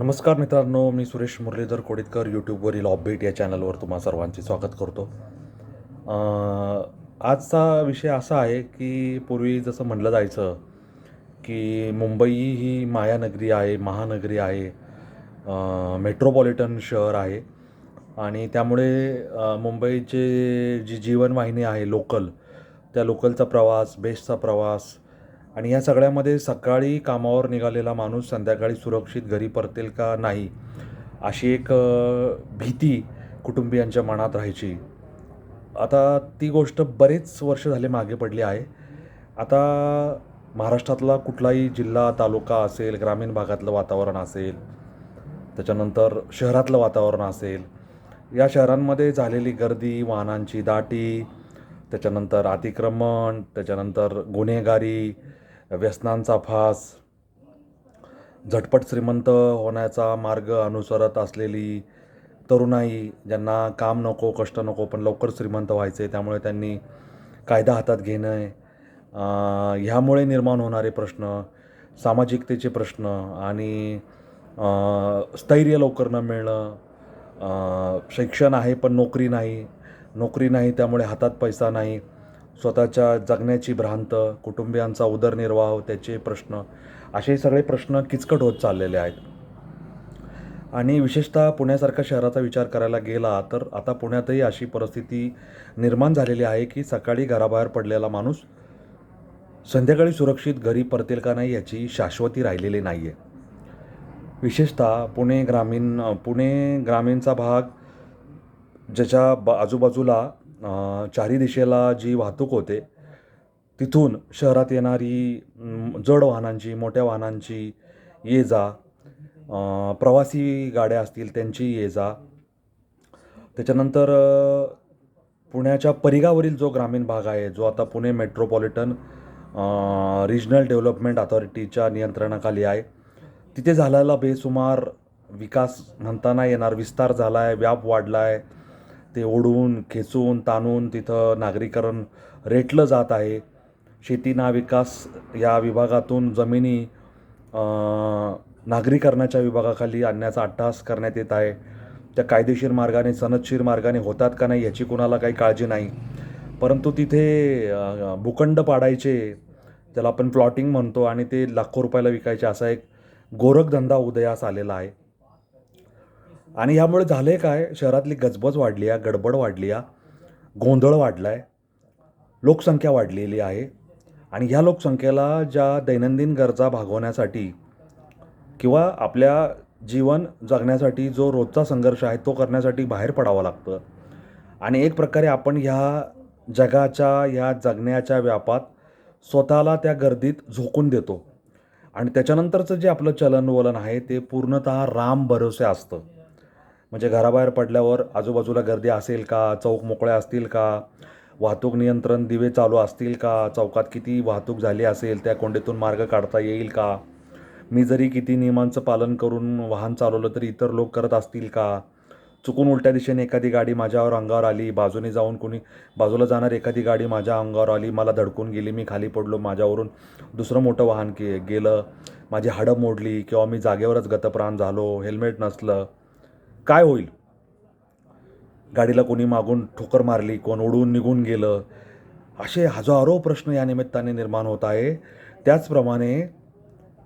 नमस्कार मित्रांनो मी सुरेश मुरलीधर कोडितकर यूट्यूबवरील ऑपबेट या चॅनलवर तुम्हा सर्वांचे स्वागत करतो. आजचा विषय असा आहे की पूर्वी जसं म्हणलं जायचं की मुंबई ही मायानगरी आहे महानगरी आहे मेट्रोपॉलिटन शहर आहे. आणि त्यामुळे मुंबईचे जी जीवनवाहिनी आहे लोकल त्या लोकलचा प्रवास बेस्टचा प्रवास आणि या सगळ्यामध्ये सकाळी कामावर निघालेला माणूस संध्याकाळी सुरक्षित घरी परतेल का नाही अशी एक भीती कुटुंबियांच्या मनात राहायची. आता ती गोष्ट बरेच वर्ष झाले मागे पडली आहे. आता महाराष्ट्रातला कुठलाही जिल्हा तालुका असेल ग्रामीण भागातलं वातावरण असेल त्याच्यानंतर शहरातलं वातावरण असेल या शहरांमध्ये झालेली गर्दी वाहनांची दाटी त्याच्यानंतर अतिक्रमण त्याच्यानंतर गुन्हेगारी व्यसनांचा फास. झटपट श्रीमंत होण्याचा मार्ग अनुसरत असलेली तरुणाई ज्यांना काम नको कष्ट नको पण लवकर श्रीमंत व्हायचे त्यामुळे त्यांनी कायदा हातात घेणं ह्यामुळे निर्माण होणारे प्रश्न सामाजिकतेचे प्रश्न आणि स्थैर्य लवकर न मिळणं शिक्षण आहे पण नोकरी नाही. नोकरी नाही त्यामुळे हातात पैसा नाही. स्वतःच्या जगण्याची भ्रांत कुटुंबियांचा उदरनिर्वाह त्याचे प्रश्न असे सगळे प्रश्न किचकट होत चाललेले आहेत. आणि विशेषतः पुण्यासारख्या शहराचा विचार करायला गेला तर आता पुण्यातही अशी परिस्थिती निर्माण झालेली आहे की सकाळी घराबाहेर पडलेला माणूस संध्याकाळी सुरक्षित घरी परतेल का नाही याची शाश्वती राहिलेली नाही आहे विशेषतः पुणे ग्रामीण पुणे ग्रामीणचा भाग ज्याच्या बा आजूबाजूला चारी दिशेला जी वाहतूक होते तिथून शहरात येणारी जड वाहनांची मोठ्या वाहनांची ये जा प्रवासी गाड्या असतील त्यांची ये जा. त्याच्यानंतर पुण्याच्या परिघावरील जो ग्रामीण भाग आहे जो आता पुणे मेट्रोपॉलिटन रिजनल डेव्हलपमेंट अथॉरिटीच्या नियंत्रणाखाली आहे तिथे झालेला बेसुमार विकास म्हणताना येणार विस्तार झाला आहे व्याप वाढला आहे ते ओढून खेचून ताणून तिथं नागरीकरण रेटलं जात आहे. शेती ना विकास या विभागातून जमिनी नागरीकरणाच्या विभागाखाली आणण्याचा अट्टहास करण्यात येत आहे. त्या कायदेशीर मार्गाने सनदशीर मार्गाने होतात का नाही याची कुणाला काही काळजी नाही. परंतु तिथे भूखंड पाडायचे त्याला आपण प्लॉटिंग म्हणतो आणि ते लाखो रुपयाला विकायचे असा एक गोरखधंदा उदयास आलेला आहे. आणि ह्यामुळे झालं आहे काय? शहरातली गजबज वाढली आहे गडबड वाढली आहे गोंधळ वाढला आहे लोकसंख्या वाढलेली आहे. आणि ह्या लोकसंख्येला ज्या दैनंदिन गरजा भागवण्यासाठी किंवा आपल्या जीवन जगण्यासाठी जो रोजचा संघर्ष आहे तो करण्यासाठी बाहेर पडावं लागतं. आणि एक प्रकारे आपण ह्या जगाच्या ह्या जगण्याच्या व्यापात स्वतःला त्या गर्दीत झोकून देतो. आणि त्याच्यानंतरचं जे आपलं चलनवलन आहे ते पूर्णतः राम भरोसे असतं. म्हणजे घराबाहेर पडल्यावर आजूबाजूला गर्दी असेल का? चौक मोकळ्या असतील का? वाहतूक नियंत्रण दिवे चालू असतील का? चौकात किती वाहतूक झाली असेल? त्या कोंडीतून मार्ग काढता येईल का? मी जरी किती नियमांचं पालन करून वाहन चालवलं तरी इतर लोक करत असतील का? चुकून उलट्या दिशेने एखादी गाडी माझ्यावर अंगावर आली बाजूने जाऊन कोणी बाजूला जाणार एखादी गाडी माझ्या अंगावर आली मला धडकून गेली मी खाली पडलो माझ्यावरून दुसरं मोठं वाहन के गेलं माझी हाडं मोडली किंवा मी जागेवरच गतप्राण झालो हेल्मेट नसलं काय होईल? गाडीला कोणी मागून ठोकर मारली कोण उडून निघून गेलं? असे हजारो प्रश्न या निमित्ताने निर्माण होत आहे. त्याचप्रमाणे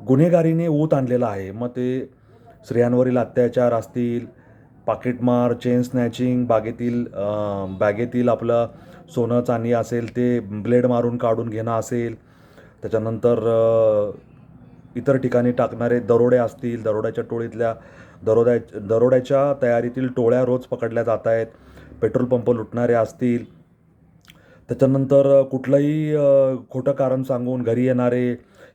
गुन्हेगारीने ऊत आणलेला आहे. मग ते स्त्रियांवरील अत्याचार असतील पाकिटमार चेन स्नॅचिंग बागेतील बॅगेतील आपलं सोनं चांदी असेल ते ब्लेड मारून काढून घेणं असेल. त्याच्यानंतर इतर ठिकाणी टाकणारे दरोडे असतील दरोड्याच्या टोळीतल्या दरोड्या दरोड्याच्या तयारीतील टोळ्या रोज पकडल्या जात आहेत. पेट्रोल पंप लुटणारे असतील. त्याच्यानंतर कुठलंही खोटं कारण सांगून घरी येणारे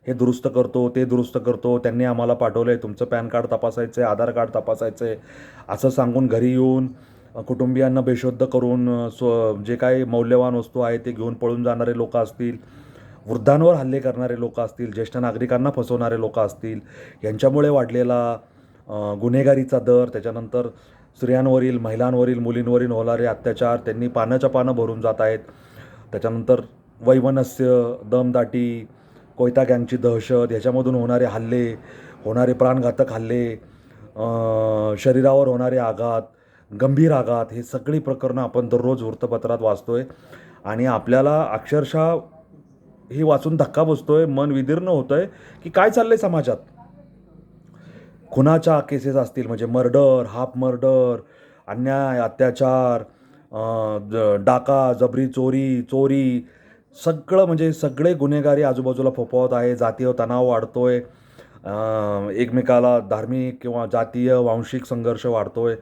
हे दुरुस्त करतो ते दुरुस्त करतो त्यांनी आम्हाला पाठवलं आहे तुमचं पॅन कार्ड तपासायचं आहे आधार कार्ड तपासायचं आहे असं सांगून घरी येऊन कुटुंबियांना बेशुद्ध करून स्व जे काही मौल्यवान वस्तू आहे ते घेऊन पळून जाणारे लोक असतील. वृद्धांवर हल्ले करणारे लोक असतील. ज्येष्ठ नागरिकांना फसवणारे लोक असतील. यांच्यामुळे वाढलेला गुन्हेगारीचा दर त्याच्यानंतर स्त्रियांवरील महिलांवरील मुलींवरील होणारे अत्याचार त्यांनी पानाच्या पानं भरून जात आहेत. त्याच्यानंतर वैमनस्य दमदाटी कोयता गँगची दहशत ह्याच्यामधून होणारे हल्ले होणारे प्राणघातक हल्ले शरीरावर होणारे आघात गंभीर आघात हे सगळी प्रकरणं आपण दररोज वृत्तपत्रात वाचतो आहे आणि आपल्याला अक्षरशः ही वाचून धक्का बसतो आहे मन विदीर्ण होतं आहे की काय चाललं आहे समाजात? खुनाच्या केसेस असतील म्हणजे मर्डर हाफ मर्डर अन्याय अत्याचार ज- डाका जबरी चोरी चोरी सगळं म्हणजे सगळे गुन्हेगारी आजूबाजूला फोफावत आहे जातीय तणाव वाढतो आहे एकमेकाला धार्मिक किंवा जातीय वांशिक संघर्ष वाढतो आहे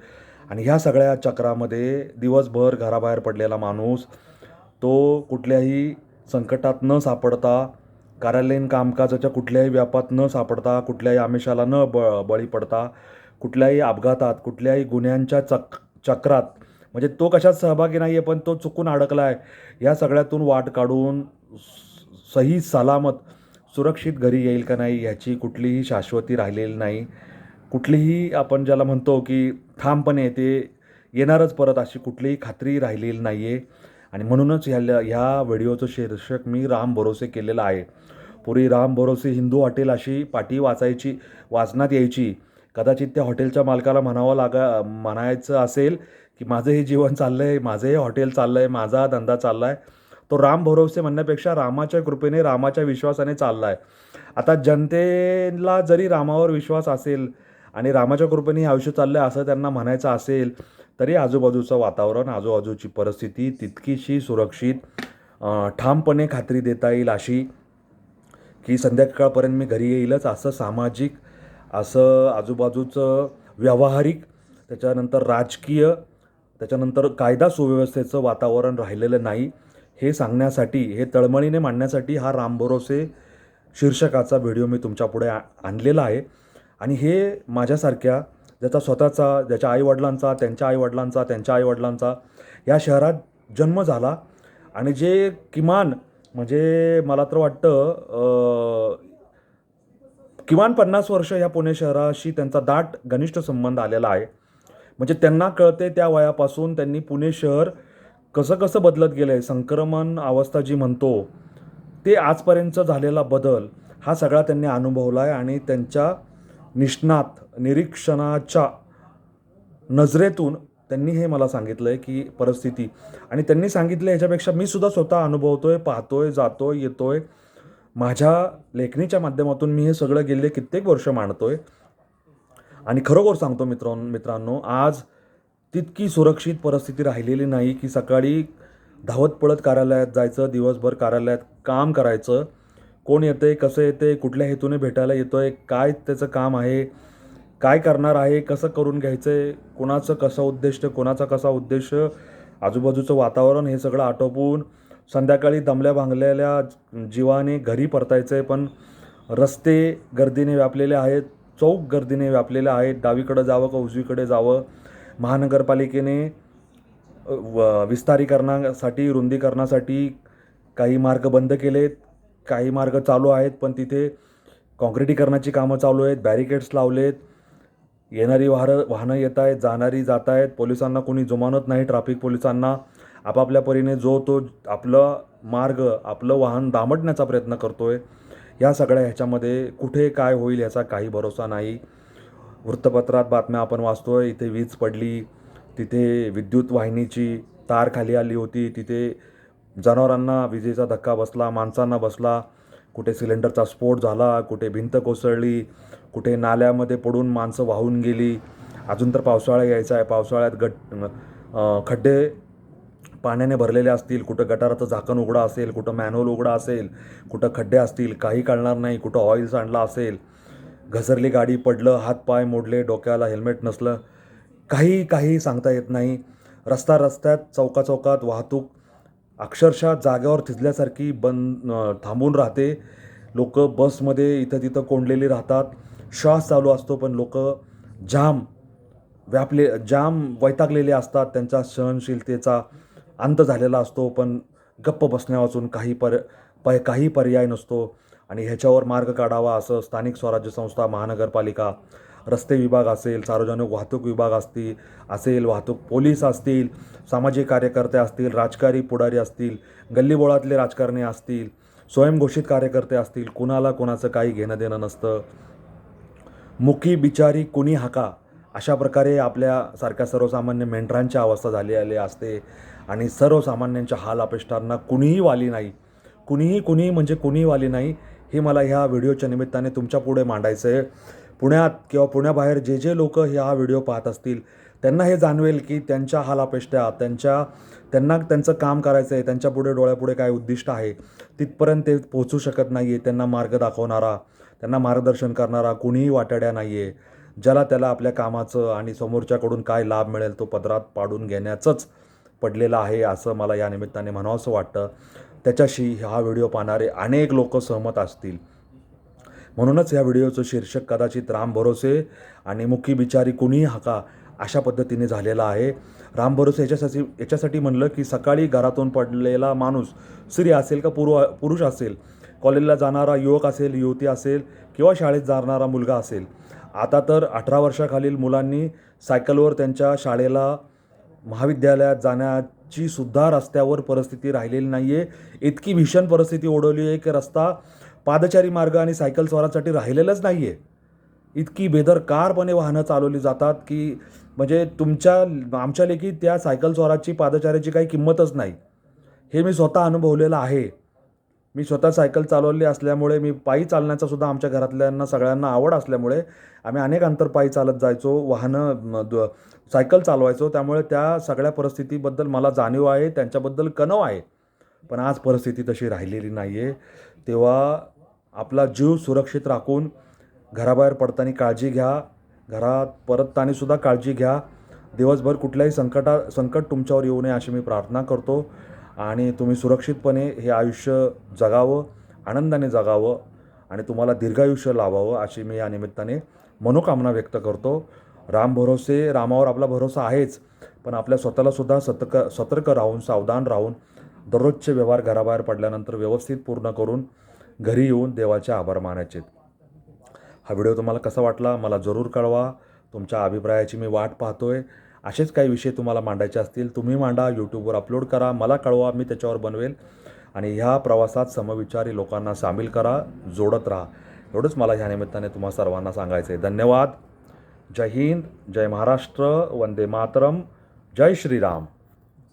आणि ह्या सगळ्या चक्रामध्ये दिवसभर घराबाहेर पडलेला माणूस तो कुठल्याही संकटात न सापडता कार्यालयीन कामकाजाच्या कुठल्याही व्यापात न सापडता कुठल्याही आमिषाला न ब बळी पडता कुठल्याही अपघातात कुठल्याही गुन्ह्यांच्या चक चक्रात म्हणजे तो कशात सहभागी नाही आहे पण तो चुकून अडकला आहे या सगळ्यातून वाट काढून सही सलामत सुरक्षित घरी येईल का नाही ह्याची कुठलीही शाश्वती राहिलेली नाही. कुठलीही आपण ज्याला म्हणतो की ठामपणे ते येणारच परत अशी कुठलीही खात्री राहिलेली नाही आहे आणि म्हणूनच ह्या ह्या व्हिडिओचं शीर्षक मी राम भरोसे केलेलं आहे. पूर्वी राम भरोसे हिंदू हॉटेल अशी पाटी वाचायची वाचनात यायची. कदाचित त्या हॉटेलच्या मालकाला म्हणावं लागा म्हणायचं असेल की माझं हे जीवन चाललं आहे माझं हे हॉटेल चाललं आहे माझा हा धंदा चालला आहे तो राम भरोसे म्हणण्यापेक्षा रामाच्या कृपेने रामाच्या विश्वासाने चालला आहे आता जनतेला जरी रामावर विश्वास असेल आणि रामाच्या कृपेने हे आयुष्य चाललं आहे असं त्यांना म्हणायचं असेल तरी आजूबाजूचं वातावरण आजूबाजूची परिस्थिती तितकीशी सुरक्षित ठामपणे खात्री देता येईल अशी की संध्याकाळपर्यंत मी घरी येईलच. असं सामाजिक असं आजूबाजूचं व्यावहारिक त्याच्यानंतर राजकीय त्याच्यानंतर कायदा सुव्यवस्थेचं वातावरण राहिलेलं नाही हे सांगण्यासाठी हे तळमळीने मांडण्यासाठी हा राम भरोसे शीर्षकाचा व्हिडिओ मी तुमच्यापुढे आ आणलेला आहे. आणि हे माझ्यासारख्या ज्याचा स्वतःचा ज्याच्या आईवडिलांचा त्यांच्या आईवडिलांचा त्यांच्या आईवडिलांचा या शहरात जन्म झाला. आणि जे किमान म्हणजे मला तर वाटतं किमान पन्नास वर्ष या पुणे शहराशी त्यांचा दाट घनिष्ठ संबंध आलेला आहे. म्हणजे त्यांना कळते त्या वयापासून त्यांनी पुणे शहर कसं कसं बदलत गेलं आहे संक्रमण अवस्था जी म्हणतो ते आजपर्यंत झालेला बदल हा सगळा त्यांनी अनुभवला आहे आणि त्यांच्या निष्णात निरीक्षणाच्या नजरेतून त्यांनी हे मला सांगितलं आहे की परिस्थिती. आणि त्यांनी सांगितलं ह्याच्यापेक्षा मी सुद्धा स्वतः अनुभवतोय पाहतोय जातोय येतोय. माझ्या लेखणीच्या माध्यमातून मी हे सगळं गेले कित्येक वर्ष मांडतोय. आणि खरोखर सांगतो मित्र मित्रांनो आज तितकी सुरक्षित परिस्थिती राहिलेली नाही की सकाळी धावत पळत कार्यालयात जायचं दिवसभर कार्यालयात काम करायचं. कोण येते कसं येते कुठल्या हेतूने भेटायला येतोय काय त्याचं काम आहे काय करणार आहे कसं करून घ्यायचं आहे कोणाचं कसं उद्देश कोणाचा कसा उद्देश आजूबाजूचं वातावरण हे सगळं आटोपून संध्याकाळी दमल्या भांगलेल्या जीवाने घरी परतायचं आहे पण रस्ते गर्दीने व्यापलेले आहेत चौक गर्दीने व्यापलेले आहेत डावीकडं जावं का उजवीकडे जावं महानगरपालिकेने व- विस्तारीकरणासाठी रुंदीकरणासाठी काही मार्ग बंद केलेत काही मार्ग चालू आहेत पण तिथे काँक्रिटीकरणाची कामं चालू आहेत बॅरिकेड्स लावलेत येणारी वाहनं वाहनं येत आहेत जाणारी जात आहेत पोलिसांना कोणी जुमानत नाही ट्रॅफिक पोलिसांना. आपापल्या परीने जो तो आपलं मार्ग आपलं वाहन दामटण्याचा प्रयत्न करतो आहे या सगळ्या ह्याच्यामध्ये कुठे काय होईल याचा काही भरोसा नाही. वृत्तपत्रात बातम्या आपण वाचतो आहे इथे वीज पडली तिथे विद्युत वाहिनीची तार खाली आली होती तिथे जनावरांना विजेचा धक्का बसला माणसांना बसला कुठे सिलेंडरचा स्फोट झाला कुठे भिंत कोसळली कुठे नाल्यामध्ये पडून माणसं वाहून गेली. अजून तर पावसाळा यायचा आहे. पावसाळ्यात गट खड्डे पाण्याने भरलेले असतील. कुठं गटाराचं झाकण उघडं असेल कुठं मॅनहोल उघडा असेल कुठं खड्डे असतील काही कळणार नाही. कुठं ऑइल सांडला असेल. घसरली गाडी पडलं हात पाय मोडले डोक्याला हेल्मेट नसलं. काही काही सांगता येत नाही. रस्ता रस्त्यात चौका चौकात वाहतूक अक्षरशः जागेवर थिजल्यासारखी बंद थांबून राहते. लोक बसमध्ये इथं तिथं कोंडलेली राहतात. श्वास चालू असतो पण लोक जाम व्यापले जाम वैतागलेले असतात. त्यांचा सहनशीलतेचा अंत झालेला असतो पण गप्प बसण्यावाचून काही पर प काही पर्याय नसतो. आणि ह्याच्यावर मार्ग काढावा असं स्थानिक स्वराज्य संस्था महानगरपालिका रस्ते विभाग असेल सार्वजनिक वाहतूक विभाग असतील असेल वाहतूक पोलीस असतील सामाजिक कार्यकर्ते असतील राजकारी पुढारी असतील गल्लीबोळातले राजकारणी असतील स्वयंघोषित कार्यकर्ते असतील कुणाला कोणाचं काही घेणं देणं नसतं. मुखी बिचारी कुणी हाका? अशा प्रकारे आपल्यासारख्या सर्वसामान्य मेंढरांची अवस्था झालेली असते. आणि सर्वसामान्यांच्या हाल अपेष्टांना कुणीही वाली नाही. कुणीही कुणीही म्हणजे कुणीही वाली नाही हे मला ह्या व्हिडिओच्या निमित्ताने तुमच्यापुढे मांडायचं आहे. पुण्यात किंवा पुण्याबाहेर जे जे लोक हा व्हिडिओ पाहत असतील त्यांना हे जाणवेल की त्यांच्या हालापेष्ट्या त्यांच्या त्यांना त्यांचं काम करायचं आहे त्यांच्या पुढे डोळ्यापुढे काय उद्दिष्ट आहे तिथपर्यंत ते पोहोचू शकत नाही आहे त्यांना मार्ग दाखवणारा. त्यांना मार्गदर्शन करणारा कुणीही वाटाड्या नाही आहे ज्याला त्याला आपल्या कामाचं आणि समोरच्याकडून काय लाभ मिळेल तो पदरात पाडून घेण्याचंच पडलेलं आहे असं मला या निमित्ताने म्हणावंसं वाटतं. त्याच्याशी हा व्हिडिओ पाहणारे अनेक लोक सहमत असतील. म्हणूनच या व्हिडिओचं शीर्षक कदाचित राम भरोसे आणि मुखी बिचारी कुणीही हाका अशा पद्धतीने झालेला आहे. राम भरोसे याच्यासाठी याच्यासाठी म्हणलं की सकाळी घरातून पडलेला माणूस स्त्री असेल का पुरु पुरुष असेल कॉलेजला जाणारा युवक असेल युवती असेल किंवा शाळेत जाणारा मुलगा असेल. आता तर अठरा वर्षाखालील मुलांनी सायकलवर त्यांच्या शाळेला महाविद्यालयात जाण्याची सुद्धा रस्त्यावर परिस्थिती राहिलेली नाही आहे इतकी भीषण परिस्थिती ओढवली आहे की रस्ता पादचारी मार्ग आणि सायकल स्वारांसाठी राहिलेलाच नाही आहे इतकी बेदरकारपणे वाहनं चालवली जातात की म्हणजे तुमच्या आमच्या लेखी त्या सायकल स्वाराची पादचाऱ्याची काही किंमतच नाही. हे मी स्वतः अनुभवलेलं आहे. मी स्वतः सायकल चालवली असल्यामुळे मी पायी चालण्याचा सुद्धा आमच्या घरातल्यांना सगळ्यांना आवड असल्यामुळे आम्ही अनेक अंतर पायी चालत जायचो वाहनं द- सायकल चालवायचो. त्यामुळे त्या सगळ्या परिस्थितीबद्दल मला जाणीव आहे त्यांच्याबद्दल कणव आहे. पण आज परिस्थिती तशी राहिलेली नाही आहे तेव्हा आपला जीव सुरक्षित राखून घराबाहेर पडताना काळजी घ्या. घरात परतताना सुद्धा काळजी घ्या. दिवसभर कुठल्याही संकटा संकट तुमच्यावर येऊ नये अशी मी प्रार्थना करतो. आणि तुम्ही सुरक्षितपणे हे आयुष्य जगावं आनंदाने जगावं आणि तुम्हाला दीर्घायुष्य लावावं अशी मी या निमित्ताने मनोकामना व्यक्त करतो. राम भरोसे रामावर आपला भरोसा आहेच पण आपल्या स्वतःलासुद्धा सतर्क सतर्क राहून सावधान राहून दररोजचे व्यवहार घराबाहेर पडल्यानंतर व्यवस्थित पूर्ण करून घरी येऊन देवाचे आभार मानायचे. हा व्हिडिओ तुम्हाला कसा वाटला मला जरूर कळवा. तुमच्या अभिप्रायाची मी वाट पाहतोय. असेच काही विषय तुम्हाला मांडायचे असतील तुम्ही मांडा यूट्यूबवर अपलोड करा मला कळवा मी त्याच्यावर बनवेल. आणि ह्या प्रवासात समविचारी लोकांना सामील करा जोडत राहा. एवढंच मला ह्या निमित्ताने तुम्हा सर्वांना सांगायचं आहे धन्यवाद. जय हिंद जय महाराष्ट्र वंदे मातरम जय श्रीराम.